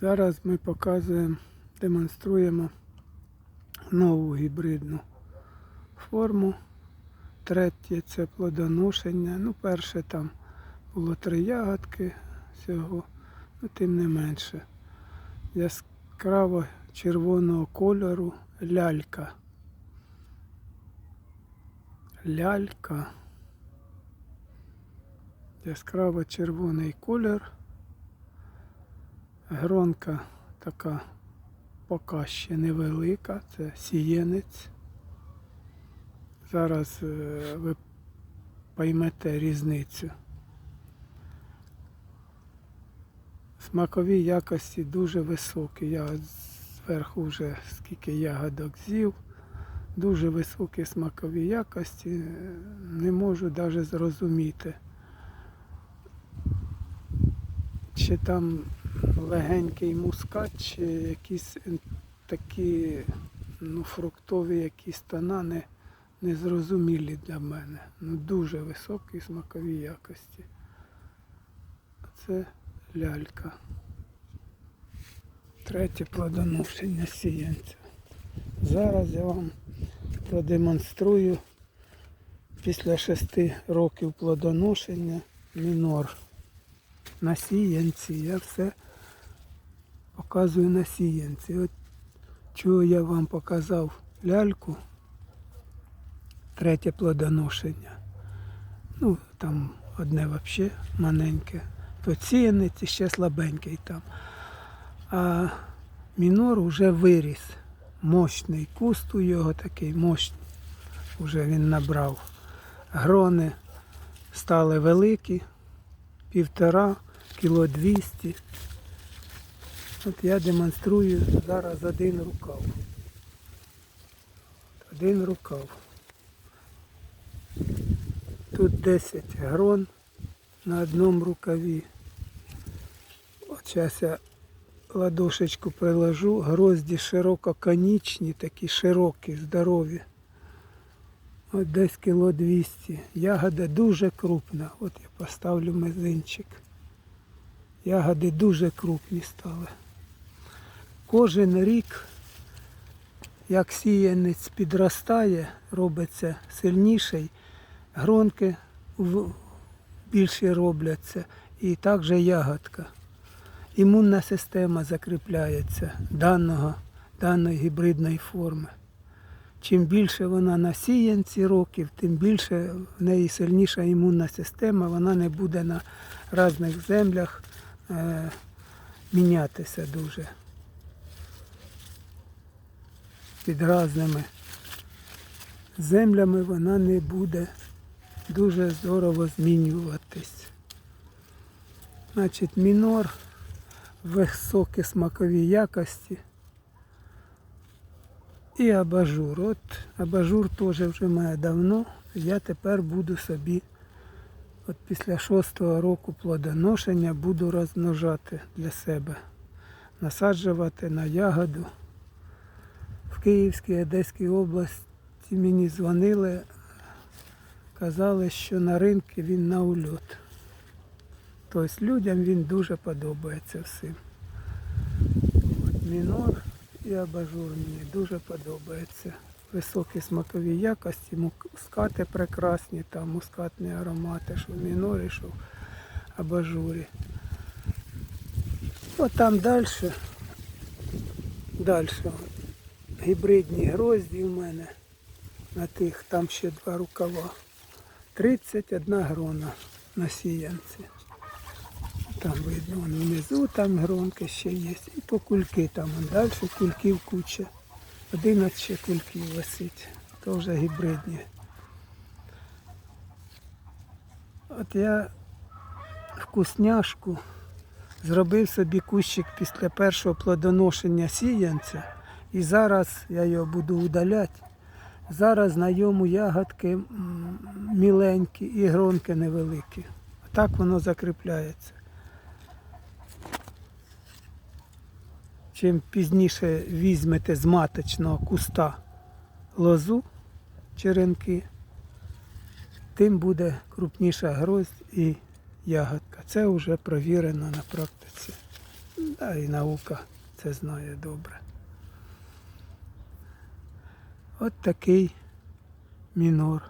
Зараз ми показуємо, демонструємо нову гібридну форму. Третє це плодоношення. Ну, перше там було три ягодки всього, ну тим не менше. Яскраво червоного кольору лялька. Лялька. Яскраво червоний колір. Гронка така поки ще невелика, це сієнець. Зараз е, ви поймете різницю. Смакові якості дуже високі. Я зверху вже скільки ягодок з'їв. Дуже високі смакові якості. Не можу навіть зрозуміти. Чи там легенький мускат, чи якісь такі ну, фруктові якісь тона не, незрозумілі для мене. Ну, дуже високі смакові якості. Це лялька. Третє плодоношення сіянця. Зараз я вам продемонструю після шести років плодоношення мінор на сіянці. Я все показую на сіянці. От чого я вам показав ляльку, третє плодоношення. Ну, там одне взагалі маленьке. То сіянець і ще слабенький там. А мінор вже виріс. Мощний куст у його такий мощний. Вже він набрав. Грони стали великі, півтора, кіло двісті. От я демонструю зараз один рукав. Один рукав. Тут 10 грон на одному рукаві. От зараз я ладошечку приложу. Грозді ширококонічні, такі широкі, здорові. От десь кіло 200. Ягода дуже крупна. От я поставлю мизинчик. Ягоди дуже крупні стали. Кожен рік, як сіянець підростає, робиться сильніший, гронки більші робляться і також ягодка. Імунна система закріпляється даного, даної гібридної форми. Чим більше вона на сіянці років, тим більше в неї сильніша імунна система, вона не буде на різних землях е, мінятися дуже. Під різними землями вона не буде дуже здорово змінюватись. Значить, мінор, високі смакові якості і абажур. От абажур теж вже має давно. Я тепер буду собі, от після шостого року плодоношення, буду розмножати для себе, насаджувати на ягоду. В Київській Одеській області мені дзвонили, казали, що на ринку він на ульот. Тобто людям він дуже подобається всім. От мінор і абажур мені дуже подобається. Високі смакові якості, мускати прекрасні, там мускатні аромати, що в мінорі, що в абажурі. От там далі, далі гібридні грозді в мене на тих, там ще два рукава. 31 грона на сіянці. Там видно, внизу там гронки ще є. І по кульки там далі кульків куча. 11 ще кульків висить. То вже гібридні. От я вкусняшку зробив собі кущик після першого плодоношення сіянця. І зараз я його буду удаляти. Зараз на йому ягодки міленькі і гронки невеликі. Так воно закріпляється. Чим пізніше візьмете з маточного куста лозу черенки, тим буде крупніша гроздь і ягодка. Це вже провірено на практиці. Да, і наука це знає добре. От такий мінор.